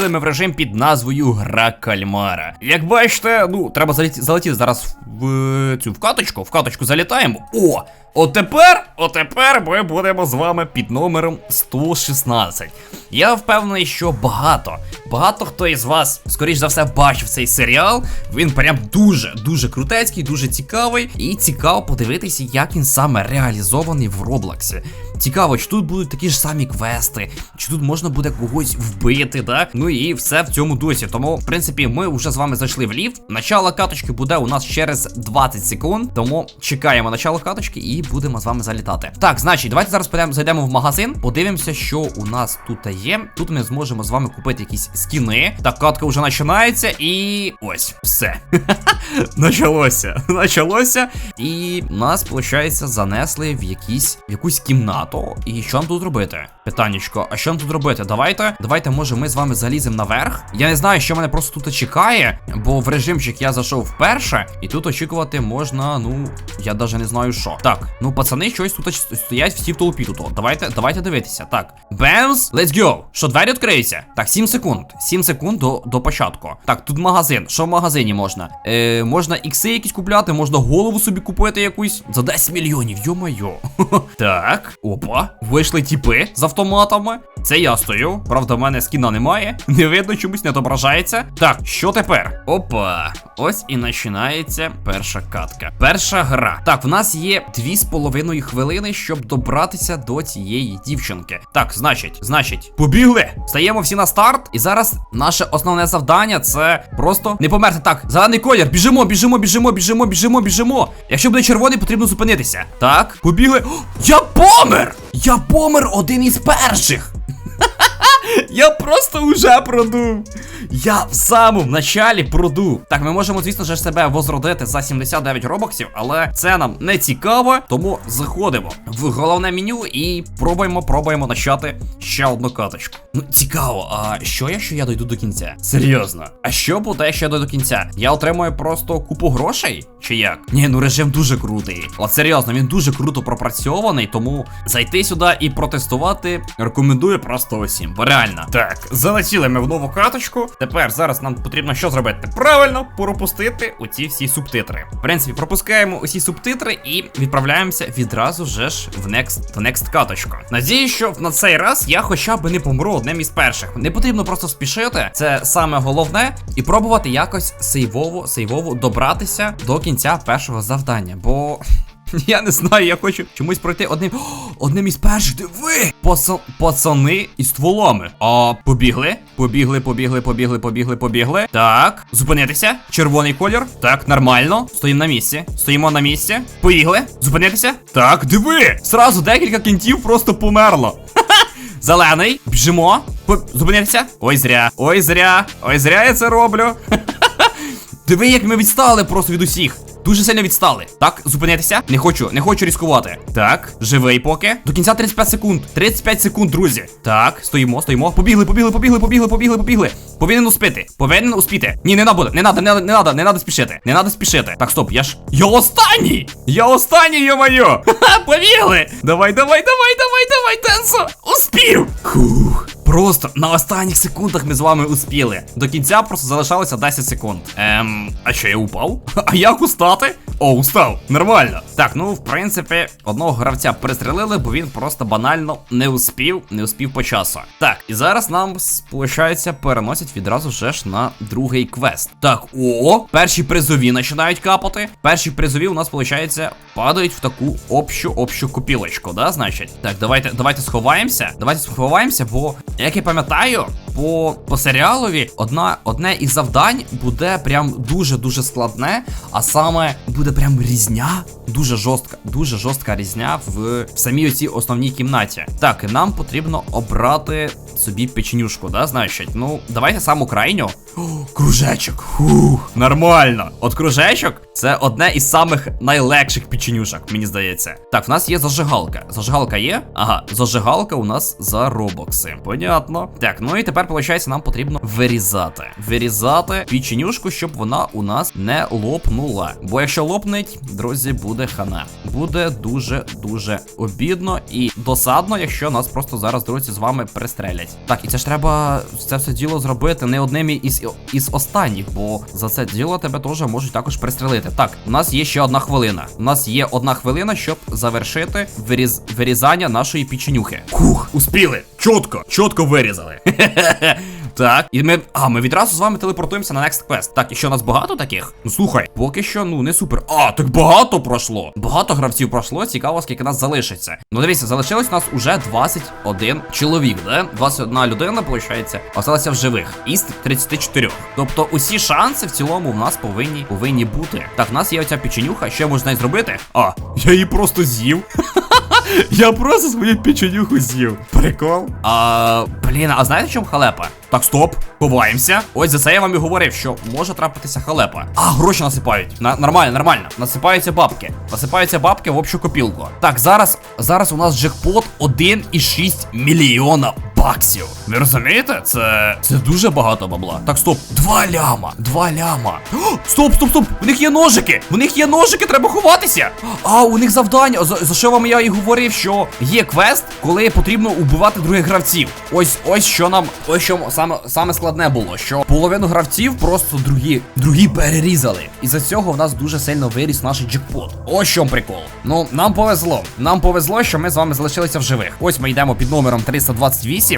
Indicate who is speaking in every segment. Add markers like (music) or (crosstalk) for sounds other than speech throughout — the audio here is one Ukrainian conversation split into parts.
Speaker 1: залетіли ми в режим під назвою Гра Кальмара. Як бачите, ну, треба залеті- залетіти зараз в цю в каточку, в каточку залітаємо. О! Отепер, отепер ми будемо з вами під номером 116. Я впевнений, що багато, багато хто із вас, скоріш за все, бачив цей серіал. Він прям дуже, дуже крутецький, дуже цікавий. І цікаво подивитися, як він саме реалізований в Роблоксі. Цікаво, чи тут будуть такі ж самі квести, чи тут можна буде когось вбити, да? Ну і все в цьому дусі. Тому, в принципі, ми вже з вами зайшли в ліфт. Начало каточки буде у нас через 20 секунд. Тому чекаємо начало каточки і будемо з вами залітати. Так, значить, давайте зараз підемо, зайдемо в магазин, подивимося, що у нас тут є. Тут ми зможемо з вами купити якісь скіни. Так, катка вже починається, і ось, все. (laughs) Началося. Началося. І нас, виходить, занесли в якісь в якусь кімнату. І що нам тут робити? Питаннячко, а що нам тут робити? Давайте, давайте, може, ми з вами заліземо наверх. Я не знаю, що мене просто тут чекає, бо в режимчик я зайшов вперше, і тут очікувати можна, ну, я навіть не знаю що. Так, ну пацани, щось тут стоять всі в толпі тут. Давайте, давайте дивитися. Так, бемс, let's go. Що двері відкриються? Так, 7 секунд. 7 секунд до, до початку. Так, тут магазин. Що в магазині можна? Е, можна ікси якісь купляти, можна голову собі купити якусь за 10 мільйонів. Йо-майо. (laughs) Так, опа, вийшли тіпи з автоматами. Це я стою. Правда, в мене скіна немає. (laughs) Не видно, чомусь не відображається. Так, що тепер? Опа. Ось і починається перша катка. Перша гра. Так, в нас є дві з половиною хвилини, щоб добратися до цієї дівчинки. Так, значить, значить, побігли! Стаємо всі на старт. І зараз наше основне завдання це просто не померти. Так, зелений колір. Біжимо, біжимо, біжимо, біжимо, біжимо, біжимо. Якщо буде червоний, потрібно зупинитися. Так, побігли. О, я помер! Я помер один із перших. (laughs) Я просто уже продув. Я в самому началі продув. Так, ми можемо, звісно ж, себе возродити за 79 робоксів, але це нам не цікаво, тому заходимо в головне меню і пробуємо, пробуємо начати ще одну каточку. Ну, цікаво, а що якщо я дойду до кінця? Серйозно, а що буде, якщо я дойду до кінця? Я отримую просто купу грошей? Чи як? Ні, ну режим дуже крутий. От серйозно, він дуже круто пропрацьований, тому зайти сюди і протестувати рекомендую просто усім. Бо реально. Так, залетіли ми в нову каточку. Тепер зараз нам потрібно що зробити? Правильно, пропустити оці всі субтитри. В принципі, пропускаємо усі субтитри і відправляємося відразу же ж в next, next каточку. Надіюсь, що на цей раз я хоча б не помру одним із перших. Не потрібно просто спішити, це саме головне, і пробувати якось сейвово, сейвово добратися до кінця першого завдання. Бо. (laughs) Я не знаю, я хочу чомусь пройти одним. (gasps) Одним із перших. Диви! Паца... Пацани із стволами. А побігли? Побігли, побігли, побігли, побігли, побігли. Так, зупинитися. Червоний колір. Так, нормально. Стоїмо на місці. Стоїмо на місці. Поїгли. Зупинитися. Так, диви! Сразу декілька кінтів просто померло. (laughs) Зелений. Біжимо. Зупинитися. Ой, зря. Ой, зря. Ой, зря я це роблю. (laughs) Диви, як ми відстали просто від усіх. Дуже сильно відстали. Так, зупинитися. Не хочу, не хочу ризикувати. Так, живий поки. До кінця 35 секунд. 35 секунд, друзі. Так, стоїмо, стоїмо. Побігли, побігли, побігли, побігли, побігли, побігли. Повинен успіти. Повинен успіти. Ні, не надо, не надо, не надо, не надо, не надо спішити. Не надо спішити. Так, стоп, я ж. Я останній! Я останній, йо-моє! Ха-ха, (laughs) побігли! Давай, давай, давай, давай, давай, Тенсо! Успів! Хух. Просто на останніх секундах ми з вами успіли. До кінця просто залишалося 10 секунд. Ем, а що я упав? (laughs) А як устати? О, устав. Нормально. Так, ну в принципі, одного гравця перестрелили, бо він просто банально не успів, не успів по часу. Так, і зараз нам, виходить, переносять відразу вже ж на другий квест. Так, о, перші призові починають капати. Перші призові у нас, виходить, падають в таку общу общу копілочку, да, значить? Так, давайте, давайте сховаємося. Давайте сховаємося, бо як я пам'ятаю, по, по серіалові одна, одне із завдань буде прям дуже-дуже складне, а саме буде прям різня. Дуже жорстка, дуже жорстка різня в, в самій оцій основній кімнаті. Так, і нам потрібно обрати собі печенюшку, да, значить? Ну, давайте саму крайню. О, кружечок. Фух, нормально. От кружечок Це одне із самих найлегших печенюшок, мені здається. Так, в нас є зажигалка. Зажигалка є? Ага, зажигалка у нас за робокси. Понятно. Так, ну і тепер, виходить, нам потрібно вирізати. Вирізати печенюшку, щоб вона у нас не лопнула. Бо якщо лопнеть, друзі, буде хана. Буде дуже-дуже обідно і досадно, якщо нас просто зараз, друзі, з вами пристрелять. Так, і це ж треба це все діло зробити не одним із, із останніх, бо за це діло тебе теж можуть також пристрелити. Так, у нас є ще одна хвилина. У нас є одна хвилина, щоб завершити виріз... вирізання нашої печенюхи. Хух, успіли! Чітко, чітко вирізали. (laughs) (laughs) Так, і ми. А, ми відразу з вами телепортуємося на Next Quest. Так, і що нас багато таких? Ну слухай, поки що, ну не супер. А, так багато пройшло. Багато гравців пройшло. Цікаво, скільки нас залишиться. Ну дивіться, залишилось у нас уже 21 чоловік, да? 21 людина, виходить, осталася в живих. Із 34. Тобто усі шанси в цілому в нас повинні повинні бути. Так, в нас є оця печенюха. Що можна зробити? А, я її просто з'їв. (laughs) Я просто свою печенюху з'їв. Прикол. А, блін, а знаєте, в чому халепа? Так, стоп, ховаємося. Ось за це я вам і говорив, що може трапитися халепа. А, гроші насипають. На, нормально, нормально. Насипаються бабки. Насипаються бабки в общу копілку. Так, зараз, зараз у нас джекпот 1,6 мільйона баксів. Ви розумієте? Це. Це дуже багато бабла. Так, стоп, два ляма. Два ляма. О, стоп, стоп, стоп! У них є ножики! У них є ножики, треба ховатися! А, у них завдання. За, за що вам я і говорив, що є квест, коли потрібно убивати других гравців. Ось ось що нам. Ось що саме саме складне було, що половину гравців просто другі, другі перерізали. І за цього в нас дуже сильно виріс наш джекпот. Ось що прикол. Ну, нам повезло. Нам повезло, що ми з вами залишилися в живих. Ось ми йдемо під номером 328.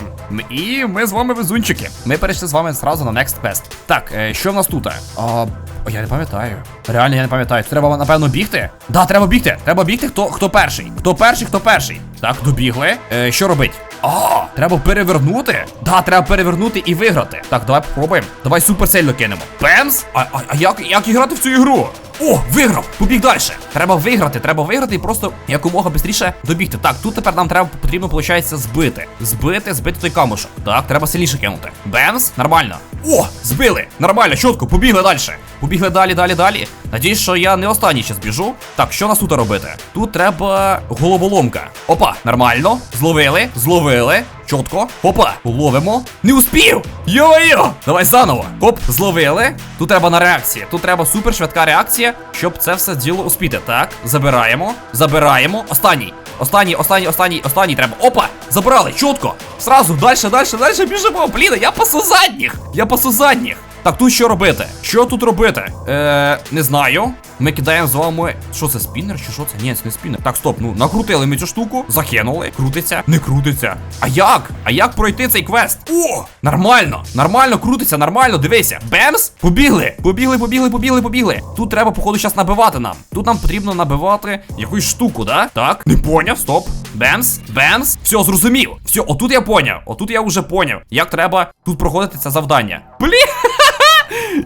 Speaker 1: І ми з вами везунчики. Ми перейшли з вами зразу на Next Quest. Так, е, що в нас тут? А, я не пам'ятаю. Реально, я не пам'ятаю. Треба, напевно, бігти. Да, треба бігти. Треба бігти. Хто хто перший? Хто перший, хто перший? Так, добігли. Е, що робить? А, треба перевернути? Да, треба перевернути і виграти. Так, давай попробуємо. Давай супер сильно кинемо. Пемс? А, а, а як, як іграти в цю ігру? О, виграв! Побіг далі. Треба виграти, треба виграти і просто якомога швидше добігти. Так, тут тепер нам треба потрібно, виходить, збити. Збити, збити той камушок. Так, треба сильніше кинути. Бемс, нормально. О, збили! Нормально, чітко, побігли далі. Побігли далі, далі, далі. Надіюсь, що я не останній ще збіжу. Так, що нас тут робити? Тут треба головоломка. Опа, нормально. Зловили, зловили. Чітко. Опа, ловимо. Не успів! Йо-йо! Давай заново. Хоп, зловили. Тут треба на реакції. Тут треба супер швидка реакція, щоб це все діло успіти. Так, забираємо. Забираємо. Останній. Останній, останній, останній, останній треба. Опа! Забрали, чітко. Сразу, далі, далі, далі біжимо. Блін, я пасу задніх. Я пасу задніх. Так, тут що робити? Що тут робити? Е, не знаю. Ми кидаємо з вами. Що це, спіннер чи що це? Ні, це не спіннер. Так, стоп, ну накрутили ми цю штуку, закинули, крутиться, не крутиться. А як? А як пройти цей квест? О! Нормально! Нормально крутиться, нормально, дивися. Бемс! Побігли! Побігли, побігли, побігли, побігли. Тут треба, походу, зараз набивати нам. Тут нам потрібно набивати якусь штуку, да? Так, не поняв, стоп. Бемс, бемс. Все, зрозумів. Все, отут я поняв. Отут я вже поняв. Як треба тут проходити це завдання. Блін!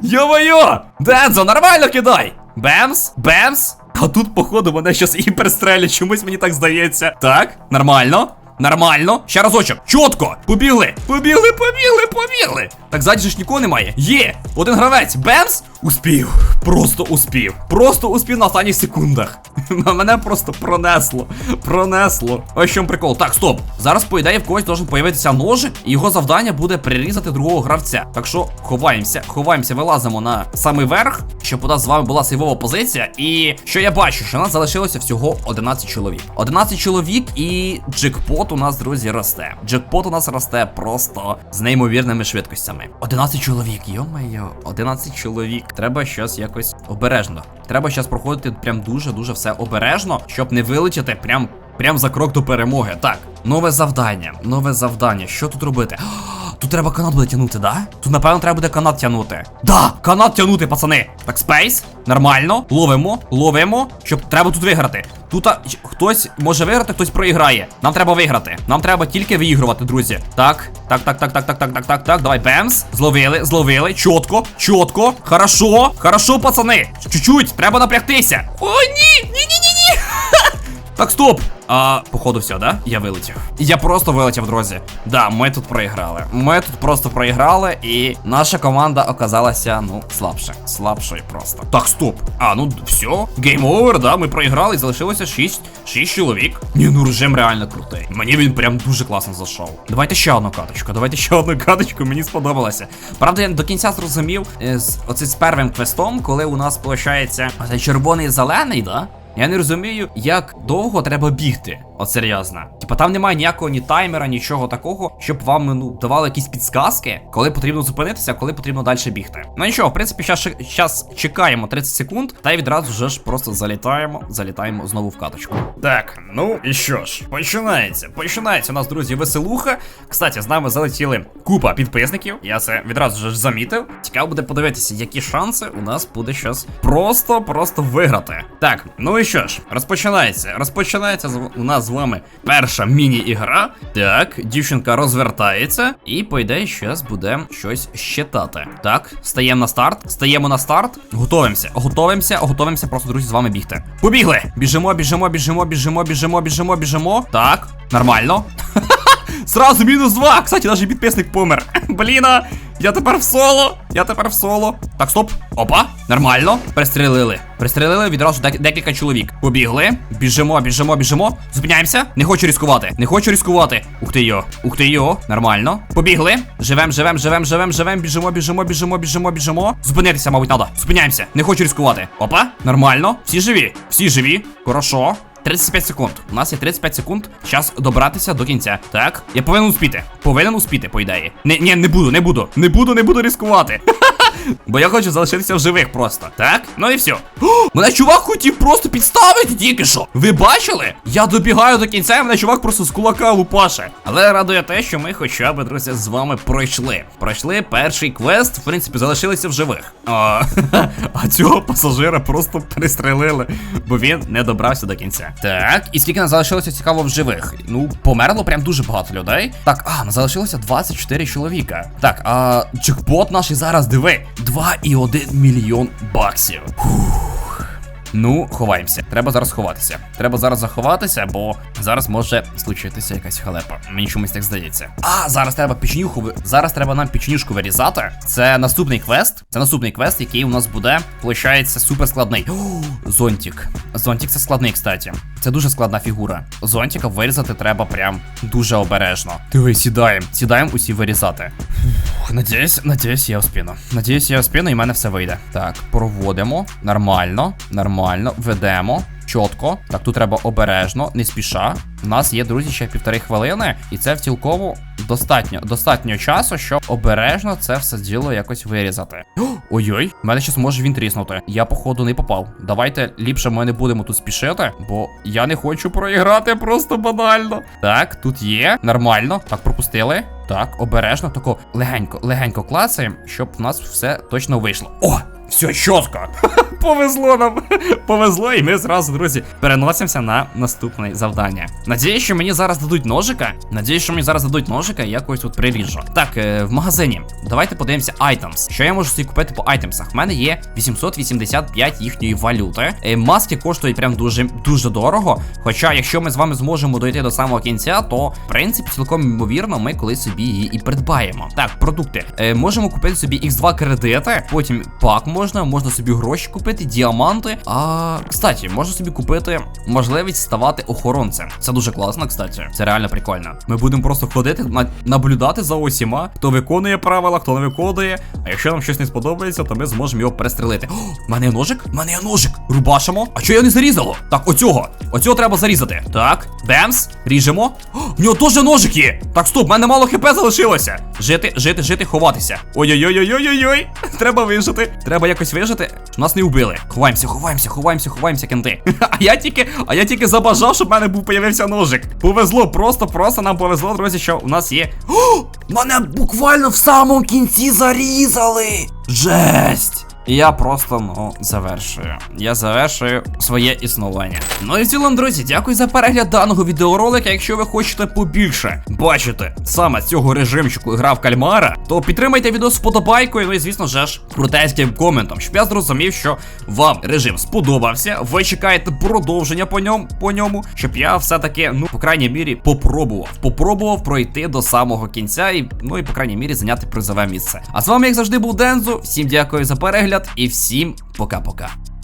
Speaker 1: Йо-моє! Дензо, нормально кидай! Бемс, бемс. А тут, походу, мене щас і перестрелять, чомусь мені так здається. Так, нормально. Нормально. Ще разочок. Чітко. Побігли. Побігли, побігли, побігли. Так ззаді ж нікого немає. Є. Один гравець. Бемс. Успів. Просто успів. Просто успів на останніх секундах. (laughs) Мене просто пронесло. Пронесло. Ось чому прикол. Так, стоп. Зараз, по ідеї, в когось должен появитися ножик, і його завдання буде прирізати другого гравця. Так що ховаємося, ховаємося, вилазимо на самий верх, щоб у нас з вами була сейвова позиція. І що я бачу, що у нас залишилося всього 11 чоловік. 11 чоловік і джекпот у нас, друзі, росте. Джекпот у нас росте просто з неймовірними швидкостями. 11 чоловік, йо-моє, 11 чоловік. Треба щось якось обережно. Треба зараз проходити прям дуже-дуже все обережно, щоб не вилетіти прям. Прям за крок до перемоги. Так, нове завдання. Нове завдання. Що тут робити? (gasps) Тут треба канат буде тягнути, да? Тут, напевно, треба буде канат тягнути. Да! Канат тягнути, пацани. Так, спейс. Нормально. Ловимо, ловимо. Щоб треба тут виграти. Тут хтось може виграти, хтось проіграє. Нам треба виграти. Нам треба тільки виігрувати, друзі. Так, так, так, так, так, так, так, так, так, так. Давай, бемс. Зловили, зловили. Чотко, чотко. Хорошо, хорошо, пацани. Чуть-чуть, треба напрягтися. О, ні! Ні, ні, ні, ні. Так, стоп! А, походу, все, да? Я вилетів. Я просто вилетів, друзі. Да, ми тут проіграли. Ми тут просто проіграли, і наша команда оказалася, ну, слабше. Слабшою просто. Так, стоп. А, ну все. Гейм овер, да, ми проіграли і залишилося 6, 6 чоловік. Ні, ну режим реально крутий. Мені він прям дуже класно зайшов. Давайте ще одну каточку, давайте ще одну каточку, мені сподобалося. Правда, я до кінця зрозумів, е, з, оце з первим квестом, коли у нас виходить червоний і зелений, да? Я не розумію, як довго треба бігти. От серйозно. Типа там немає ніякого ні таймера, нічого такого, щоб вам ну давали якісь підсказки, коли потрібно зупинитися, коли потрібно далі бігти. Ну нічого, в принципі, зараз чекаємо 30 секунд, та й відразу вже ж просто залітаємо, залітаємо знову в каточку. Так, ну і що ж, починається. Починається у нас, друзі, веселуха. Кстати, з нами залетіли купа підписників. Я це відразу ж замітив. Цікаво буде подивитися, які шанси у нас буде щас просто-просто виграти. Так, ну і що ж, розпочинається. Розпочинається у нас з вами перша міні-ігра. Так, дівчинка розвертається, і по ідеї зараз буде щось щитати. Так, стаємо на старт. Стаємо на старт. Готовимося, готовимося, готовимося просто, друзі, з вами бігти. Побігли! Біжимо, біжимо, біжимо, біжимо, біжимо, біжимо, біжимо. Так, нормально. (laughs) Сразу мінус два. Кстати, навіть підписник помер. (laughs) Бліна, я тепер в соло. Я тепер в соло. Так, стоп. Опа, нормально. Пристрелили. Пристрелили відразу дек- декілька чоловік. Побігли. Біжимо, біжимо, біжимо. Зупиняємося. Не хочу ризикувати. Не хочу ризикувати. Ух ти йо. Ух ти йо. Нормально. Побігли. Живем, живем, живем, живем, живем. Біжимо, біжимо, біжимо, біжимо, біжимо. Зупинитися, мабуть, надо. Зупиняємося. Не хочу ризикувати. Опа. Нормально. Всі живі. Всі живі. Хорошо. 35 секунд. У нас є 35 секунд. Час добратися до кінця. Так, я повинен успіти. Повинен успіти, по ідеї. Не, ні, не буду, не буду. Не буду, не буду ризикувати. (laughs) Бо я хочу залишитися в живих просто. Так? Ну і все. Мене чувак хотів просто підставити тільки що. Ви бачили? Я добігаю до кінця, і мене чувак просто з кулака лупаше. Але радує те, що ми хоча б, друзі, з вами пройшли. Пройшли перший квест, в принципі, залишилися в живих. А, (laughs) а цього пасажира просто пристрелили, бо він не добрався до кінця. Так, і скільки нас залишилося цікаво в живих? Ну, померло прям дуже багато людей. Так, а, нас залишилося 24 чоловіка. Так, а джекпот наш зараз диви. 2,1 мільйон баксів. Ну, ховаємося. Треба зараз ховатися. Треба зараз заховатися, бо зараз може случитися якась халепа. Мені чомусь так здається. А, зараз треба печенюху. Зараз треба нам печенюшку вирізати. Це наступний квест. Це наступний квест, який у нас буде, виходить, супер складний. О, зонтик. Зонтик це складний, кстати. Це дуже складна фігура. Зонтика вирізати треба прям дуже обережно. Диви, сідаємо. Сідаємо усі вирізати. Фух, Надіюсь, надіюсь, я успіну. Надіюсь, я успіну і в мене все вийде. Так, проводимо. Нормально, нормально. Ведемо. Чітко. Так, тут треба обережно, не спіша. У нас є, друзі, ще півтори хвилини, і це в цілково достатньо достатньо часу, щоб обережно це все діло якось вирізати. Ой-ой, в мене щас може він тріснути. Я, походу, не попав. Давайте ліпше ми не будемо тут спішити, бо я не хочу проіграти просто банально. Так, тут є. Нормально. Так, пропустили. Так, обережно, тако легенько, легенько клацаємо, щоб в нас все точно вийшло. О! Все чітко. (laughs) Повезло нам. (laughs) Повезло, і ми зразу, друзі, переносимося на наступне завдання. Надіюсь, що мені зараз дадуть ножика. Надіюсь, що мені зараз дадуть ножика і якось тут приріжу. Так, е, в магазині. Давайте подивимося items. Що я можу собі купити по айтемсах? В мене є 885 їхньої валюти. Е, маски коштують прям дуже дуже дорого. Хоча, якщо ми з вами зможемо дойти до самого кінця, то в принципі цілком ймовірно, ми колись собі її і придбаємо. Так, продукти. Е, можемо купити собі X2 кредити, потім пак можна, можна собі гроші купити, діаманти. А кстати, можна собі купити можливість ставати охоронцем. Це дуже класно, кстати. Це реально прикольно. Ми будемо просто ходити, на- наблюдати за усіма, хто виконує правила, хто не виконує. А якщо нам щось не сподобається, то ми зможемо його перестрелити. О, мене є ножик? Мене є ножик. Рубашимо. А чого я не зарізало? Так, оцього. Оцього треба зарізати. Так, бемс, ріжемо. О, в нього теж ножик є. Так, стоп, в мене мало хп залишилося. Жити, жити, жити, ховатися. Ой-ой-ой-ой-ой-ой. (laughs) Треба вижити. Треба якось вижити. Нас не вбили. Ховаємося, ховаємося, ховаємося, ховаємося, кенти. (laughs) А я тільки, а я тільки забажав, щоб в мене був появився ножик. Повезло, просто, просто нам повезло, друзі, що у нас є. О! (gasps) Мене буквально в самому кінці зарізали. Жесть. І я просто ну завершую. Я завершую своє існування. Ну і в цілому, друзі, дякую за перегляд даного відеоролика. Якщо ви хочете побільше бачити саме цього режимчику гра в кальмара, то підтримайте відео з подобайкою. Ну і звісно ж крутецьким коментом, щоб я зрозумів, що вам режим сподобався. Ви чекаєте продовження по ньому, по ньому, щоб я все-таки, ну, по крайній мірі, попробував. Попробував пройти до самого кінця і, ну і по крайній мірі, зайняти призове місце. А з вами, як завжди, був Дензо. Всім дякую за перегляд і всім пока-пока.